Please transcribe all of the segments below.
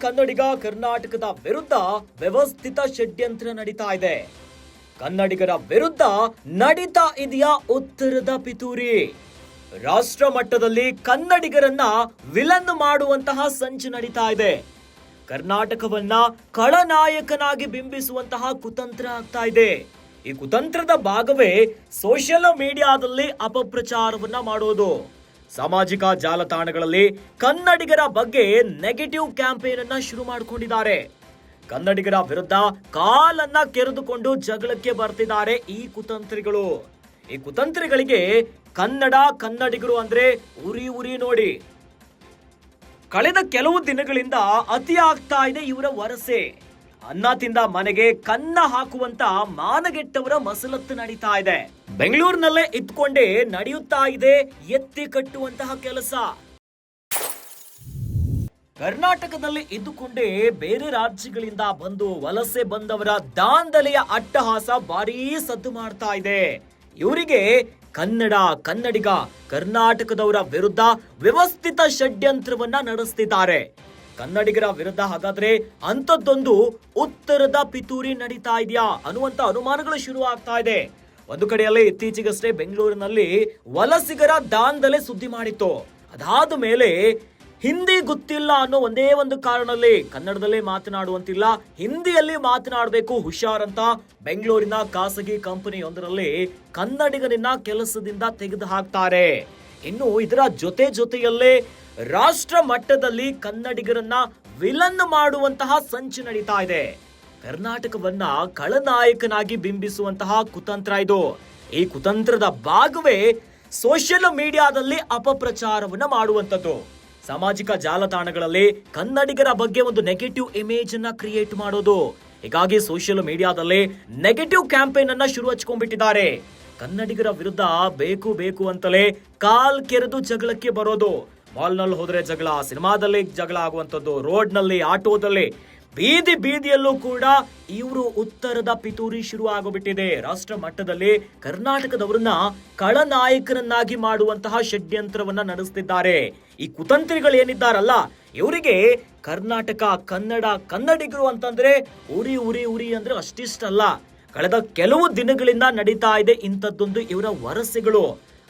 ಕನ್ನಡಿಗ ಕರ್ನಾಟಕದ ವಿರುದ್ಧ ವ್ಯವಸ್ಥಿತ ಷಡ್ಯಂತ್ರ ನಡೀತಾ ಇದೆ. ಕನ್ನಡಿಗರ ವಿರುದ್ಧ ನಡೀತಾ ಇದೆಯಾ ಉತ್ತರದ ಪಿತೂರಿ? ರಾಷ್ಟ್ರ ಮಟ್ಟದಲ್ಲಿ ಕನ್ನಡಿಗರನ್ನ ವಿಲನ್ ಮಾಡುವಂತಹ ಸಂಚು ನಡೀತಾ ಇದೆ. ಕರ್ನಾಟಕವನ್ನ ಕಳನಾಯಕನಾಗಿ ಬಿಂಬಿಸುವಂತಹ ಕುತಂತ್ರ ಆಗ್ತಾ ಇದೆ. ಈ ಕುತಂತ್ರದ ಭಾಗವೇ ಸೋಷಿಯಲ್ ಮೀಡಿಯಾದಲ್ಲಿ ಅಪಪ್ರಚಾರವನ್ನ ಮಾಡೋದು. ಸಾಮಾಜಿಕ ಜಾಲತಾಣಗಳಲ್ಲಿ ಕನ್ನಡಿಗರ ಬಗ್ಗೆ ನೆಗೆಟಿವ್ ಕ್ಯಾಂಪೇನ್ ಅನ್ನ ಶುರು ಮಾಡಿಕೊಂಡಿದ್ದಾರೆ. ಕನ್ನಡಿಗರ ವಿರುದ್ಧ ಕಾಲನ್ನ ಕೆರೆದುಕೊಂಡು ಜಗಳಕ್ಕೆ ಬರ್ತಿದ್ದಾರೆ ಈ ಕುತಂತ್ರಿಗಳು. ಈ ಕುತಂತ್ರಿಗಳಿಗೆ ಕನ್ನಡ ಕನ್ನಡಿಗರು ಅಂದ್ರೆ ಉರಿ ಉರಿ ನೋಡಿ. ಕಳೆದ ಕೆಲವು ದಿನಗಳಿಂದ ಅತಿ ಆಗ್ತಾ ಇದೆ ಇವರ ವರಸೆ. ಅನ್ನ ತಿಂದ ಮನೆಗೆ ಕನ್ನ ಹಾಕುವಂತ ಮಾನಗೆಟ್ಟವರ ಮಸಲತ್ತು ನಡೀತಾ ಇದೆ. ಬೆಂಗಳೂರಿನಲ್ಲೇ ಇದ್ಕೊಂಡೇ ನಡೆಯುತ್ತಾ ಇದೆ ಎತ್ತಿ ಕಟ್ಟುವಂತಹ ಕೆಲಸ. ಕರ್ನಾಟಕದಲ್ಲಿ ಇದ್ದುಕೊಂಡೇ ಬೇರೆ ರಾಜ್ಯಗಳಿಂದ ಬಂದು ವಲಸೆ ಬಂದವರ ದಾಂಧಲೆಯ ಅಟ್ಟಹಾಸ ಭಾರೀ ಸದ್ದು ಮಾಡ್ತಾ ಇದೆ. ಇವರಿಗೆ ಕನ್ನಡ, ಕನ್ನಡಿಗ, ಕರ್ನಾಟಕದವರ ವಿರುದ್ಧ ವ್ಯವಸ್ಥಿತ ಷಡ್ಯಂತ್ರವನ್ನ ನಡೆಸ್ತಿದ್ದಾರೆ. ಕನ್ನಡಿಗರ ವಿರುದ್ಧ ಹಾಗಾದ್ರೆ ಅಂಥದ್ದೊಂದು ಉತ್ತರದ ಪಿತೂರಿ ನಡೀತಾ ಇದೆಯಾ ಅನ್ನುವಂತ ಅನುಮಾನಗಳು ಶುರು ಇದೆ. ಒಂದು ಕಡೆಯಲ್ಲೇ ಇತ್ತೀಚೆಗಷ್ಟೇ ಬೆಂಗಳೂರಿನಲ್ಲಿ ವಲಸಿಗರ ದಾಂಧಲೆ ಸುದ್ದಿ ಮಾಡಿತ್ತು. ಅದಾದ ಮೇಲೆ ಹಿಂದಿ ಗೊತ್ತಿಲ್ಲ ಅನ್ನೋ ಒಂದೇ ಒಂದು ಕಾರಣದಲ್ಲಿ ಕನ್ನಡದಲ್ಲೇ ಮಾತನಾಡುವಂತಿಲ್ಲ. ಹಿಂದಿಯಲ್ಲಿ ಮಾತನಾಡಬೇಕು ಹುಷಾರಂತ ಬೆಂಗಳೂರಿನ ಖಾಸಗಿ ಕಂಪನಿಯೊಂದರಲ್ಲಿ ಕನ್ನಡಿಗರನ್ನ ಕೆಲಸದಿಂದ ತೆಗೆದು ಹಾಕ್ತಾರೆ. ಇನ್ನು ಇದರ ಜೊತೆ ಜೊತೆಯಲ್ಲೇ ರಾಷ್ಟ್ರ ಮಟ್ಟದಲ್ಲಿ ಕನ್ನಡಿಗರನ್ನ ವಿಲನ್ ಮಾಡುವಂತಹ ಸಂಚು ನಡೀತಾ ಇದೆ. ಕರ್ನಾಟಕವನ್ನ ಖಳನಾಯಕನಾಗಿ ಬಿಂಬಿಸುವಂತಹ ಕುತಂತ್ರ ಇದು. ಈ ಕುತಂತ್ರದ ಭಾಗವೇ ಸೋಷಿಯಲ್ ಮೀಡಿಯಾದಲ್ಲಿ ಅಪಪ್ರಚಾರವನ್ನ ಮಾಡುವಂಥದ್ದು. ಸಾಮಾಜಿಕ ಜಾಲತಾಣಗಳಲ್ಲಿ ಕನ್ನಡಿಗರ ಬಗ್ಗೆ ಒಂದು ನೆಗೆಟಿವ್ ಇಮೇಜ್ ಅನ್ನ ಕ್ರಿಯೇಟ್ ಮಾಡೋದು. ಹೀಗಾಗಿ ಸೋಷಿಯಲ್ ಮೀಡಿಯಾದಲ್ಲಿ ನೆಗೆಟಿವ್ ಕ್ಯಾಂಪೇನ್ ಅನ್ನ ಶುರು ಹಚ್ಕೊಂಡ್ಬಿಟ್ಟಿದ್ದಾರೆ. ಕನ್ನಡಿಗರ ವಿರುದ್ಧ ಬೇಕು ಬೇಕು ಅಂತಲೇ ಕಾಲ್ ಕೆರೆದು ಜಗಳಕ್ಕೆ ಬರೋದು. ಮಾಲ್ನಲ್ಲಿ ಹೋದ್ರೆ ಜಗಳ, ಸಿನಿಮಾದಲ್ಲಿ ಜಗಳ ಆಗುವಂಥದ್ದು ರೋಡ್ನಲ್ಲಿ ಆಟೋದಲ್ಲಿ ಬೀದಿ ಬೀದಿಯಲ್ಲೂ ಕೂಡ ಇವರು ಉತ್ತರದ ಪಿತೂರಿ ಶುರು ಆಗೋಬಿಟ್ಟಿದೆ ರಾಷ್ಟ್ರ ಮಟ್ಟದಲ್ಲಿ ಕರ್ನಾಟಕದವರನ್ನ ಖಳನಾಯಕರನ್ನಾಗಿ ಮಾಡುವಂತಹ ಷಡ್ಯಂತ್ರವನ್ನ ನಡೆಸ್ತಿದ್ದಾರೆ. ಈ ಕುತಂತ್ರಿಗಳು ಏನಿದ್ದಾರಲ್ಲ, ಇವರಿಗೆ ಕರ್ನಾಟಕ, ಕನ್ನಡ, ಕನ್ನಡಿಗರು ಅಂತಂದ್ರೆ ಉರಿ ಉರಿ ಉರಿ ಅಂದ್ರೆ ಅಷ್ಟಿಷ್ಟಲ್ಲ. ಕಳೆದ ಕೆಲವು ದಿನಗಳಿಂದ ನಡೀತಾ ಇದೆ ಇಂಥದ್ದೊಂದು ಇವರ ವರಸೆಗಳು.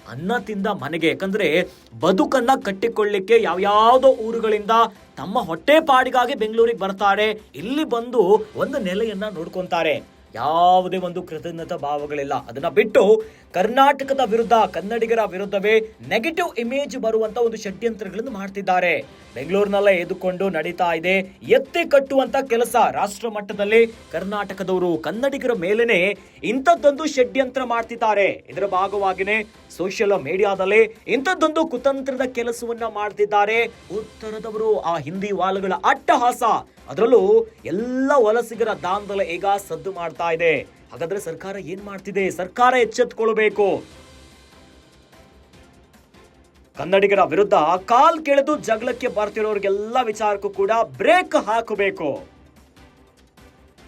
ಅನ್ನ ತಿಂದ ಮನೆಗೆ. ಯಾಕಂದ್ರೆ ಬದುಕನ್ನ ಕಟ್ಟಿಕೊಳ್ಳಿಕ್ಕೆ ಯಾವ್ಯಾವುದೋ ಊರುಗಳಿಂದ ತಮ್ಮ ಹೊಟ್ಟೆ ಪಾಡಿಗಾಗಿ ಬೆಂಗಳೂರಿಗೆ ಬರ್ತಾರೆ. ಇಲ್ಲಿ ಬಂದು ಒಂದು ನೆಲೆಯನ್ನ ನೋಡ್ಕೊಂತಾರೆ. ಯಾವುದೇ ಒಂದು ಕೃತಜ್ಞತಾ ಭಾವಗಳಿಲ್ಲ. ಅದನ್ನ ಬಿಟ್ಟು ಕರ್ನಾಟಕದ ವಿರುದ್ಧ ಕನ್ನಡಿಗರ ವಿರುದ್ಧವೇ ನೆಗೆಟಿವ್ ಇಮೇಜ್ ಬರುವಂತ ಒಂದು ಷಡ್ಯಂತ್ರಗಳನ್ನು ಮಾಡ್ತಿದ್ದಾರೆ. ಬೆಂಗಳೂರಿನಲ್ಲೇ ಎದುಕೊಂಡು ನಡೀತಾ ಇದೆ. ಎತ್ತಿ ಕಟ್ಟುವಂತ ಕೆಲಸ ರಾಷ್ಟ್ರ ಮಟ್ಟದಲ್ಲಿ ಕರ್ನಾಟಕದವರು ಕನ್ನಡಿಗರ ಮೇಲೇನೆ ಇಂಥದ್ದೊಂದು ಷಡ್ಯಂತ್ರ ಮಾಡ್ತಿದ್ದಾರೆ. ಇದರ ಭಾಗವಾಗಿನೇ ಸೋಷಿಯಲ್ ಮೀಡಿಯಾದಲ್ಲಿ ಇಂಥದ್ದೊಂದು ಕುತಂತ್ರದ ಕೆಲಸವನ್ನ ಮಾಡ್ತಿದ್ದಾರೆ. ಉತ್ತರದವರು ಆ ಹಿಂದಿ ವಾಲ್ಗಳ ಅಟ್ಟಹಾಸ. ಅದರಲ್ಲೂ ಎಲ್ಲ ವಲಸಿಗರ ದಾಂಧಲೆ ಈಗ ಸದ್ದು ಮಾಡ್ತಾ ಇದೆ. ಹಾಗಾದ್ರೆ ಸರ್ಕಾರ ಏನ್ ಮಾಡ್ತಿದೆ? ಸರ್ಕಾರ ಎಚ್ಚೆತ್ಕೊಳ್ಬೇಕು. ಕನ್ನಡಿಗರ ವಿರುದ್ಧ ಕಾಲ್ ಕೆಳೆದು ಜಗಳಕ್ಕೆ ಬರ್ತಿರೋರಿಗೆಲ್ಲ ವಿಚಾರಕ್ಕೂ ಕೂಡ ಬ್ರೇಕ್ ಹಾಕಬೇಕು.